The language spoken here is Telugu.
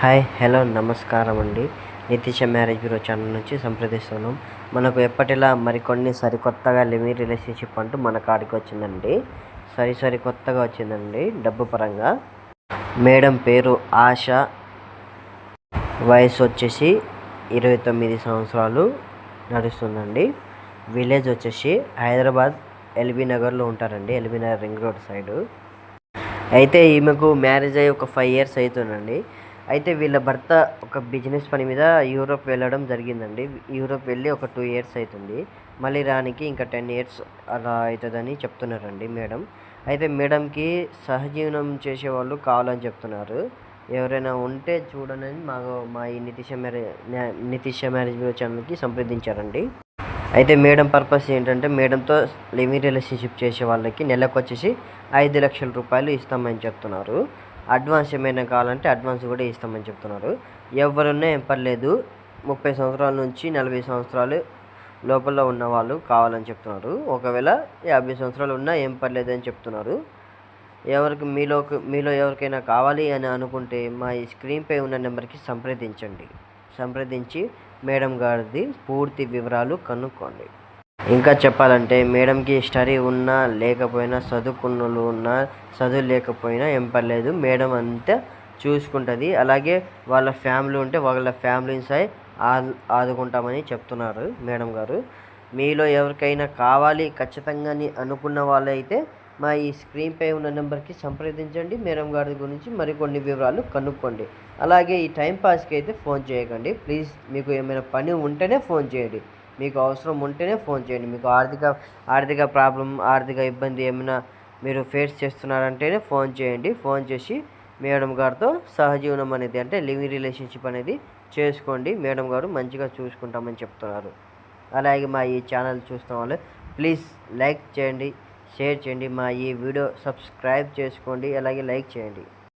హాయ్ హలో నమస్కారం అండి. నితీష మ్యారేజ్ బ్యూరో ఛానల్ నుంచి సంప్రదిస్తున్నాం. మనకు ఎప్పటిలా మరికొన్ని సరికొత్తగా లివింగ్ రిలేషన్షిప్ అంటూ మన కాడికి వచ్చిందండి. సరి సరి కొత్తగా వచ్చిందండి డబ్బు పరంగా. మేడం పేరు ఆశ. వయసు వచ్చేసి ఇరవై తొమ్మిది సంవత్సరాలు నడుస్తుందండి. విలేజ్ వచ్చేసి హైదరాబాద్ ఎల్బీ నగర్లో ఉంటారండి LB Nagar ring road side. అయితే ఈమెకు మ్యారేజ్ అయ్యి ఒక ఫైవ్ ఇయర్స్ అవుతుందండి. అయితే వీళ్ళ భర్త ఒక బిజినెస్ పని మీద యూరోప్ వెళ్ళడం జరిగిందండి. యూరోప్ వెళ్ళి ఒక టూ ఇయర్స్ అవుతుంది. మళ్ళీ రానికి ఇంకా టెన్ ఇయర్స్ అలా అవుతుందని చెప్తున్నారండి మేడం. అయితే మేడంకి సహజీవనం చేసేవాళ్ళు కావాలని చెప్తున్నారు. ఎవరైనా ఉంటే చూడనని మాకు మా ఈ Nitisha marriage Nitisha marriage bureau ఛానల్కి సంప్రదించారండి. అయితే మేడం పర్పస్ ఏంటంటే మేడంతో లివింగ్ రిలేషన్షిప్ చేసే వాళ్ళకి నెలకు వచ్చేసి ఐదు లక్షల రూపాయలు ఇస్తామని చెప్తున్నారు. అడ్వాన్స్ ఏమైనా కావాలంటే అడ్వాన్స్ కూడా ఇస్తామని చెప్తున్నారు. ఎవరున్నా ఏం పర్లేదు ముప్పై సంవత్సరాల నుంచి నలభై సంవత్సరాలు లోపల ఉన్న వాళ్ళు కావాలని చెప్తున్నారు. ఒకవేళ యాభై సంవత్సరాలు ఉన్నా ఏం పర్లేదు అని చెప్తున్నారు. ఎవరికి మీలో మీలో ఎవరికైనా కావాలి అని అనుకుంటే మా ఈ స్క్రీన్పై ఉన్న నెంబర్కి సంప్రదించండి. సంప్రదించి మేడం గారిది పూర్తి వివరాలు కనుక్కోండి. ఇంకా చెప్పాలంటే మేడంకి స్టడీ ఉన్నా లేకపోయినా చదువుకున్న ఉన్నా చదువు లేకపోయినా ఏం పర్లేదు. మేడం అంతా చూసుకుంటుంది. అలాగే వాళ్ళ ఫ్యామిలీ ఉంటే వాళ్ళ ఫ్యామిలీని సై ఆదుకుంటామని చెప్తున్నారు మేడం గారు. మీలో ఎవరికైనా కావాలి ఖచ్చితంగా అనుకున్న వాళ్ళైతే మా ఈ స్క్రీన్పై ఉన్న నెంబర్కి సంప్రదించండి. మేడం గారి గురించి మరికొన్ని వివరాలు కనుక్కోండి. అలాగే ఈ టైంపాస్కి అయితే ఫోన్ చేయకండి. ప్లీజ్ మీకు ఏమైనా పని ఉంటేనే ఫోన్ చేయండి. మీకు అవసరం ఉంటేనే ఫోన్ చేయండి. మీకు ఆర్థిక ఆర్థిక ప్రాబ్లం ఆర్థిక ఇబ్బంది ఏమైనా మీరు ఫేస్ చేస్తున్నారంటేనే ఫోన్ చేయండి. ఫోన్ చేసి మేడం గారితో సహజీవనం అనేది అంటే లివింగ్ రిలేషన్షిప్ అనేది చేసుకోండి. మేడం గారు మంచిగా చూసుకుంటామని చెప్తున్నారు. అలాగే మా ఈ ఛానల్ చూస్తున్న వాళ్ళు ప్లీజ్ లైక్ చేయండి షేర్ చేయండి. మా ఈ వీడియో సబ్స్క్రైబ్ చేసుకోండి. అలాగే లైక్ చేయండి.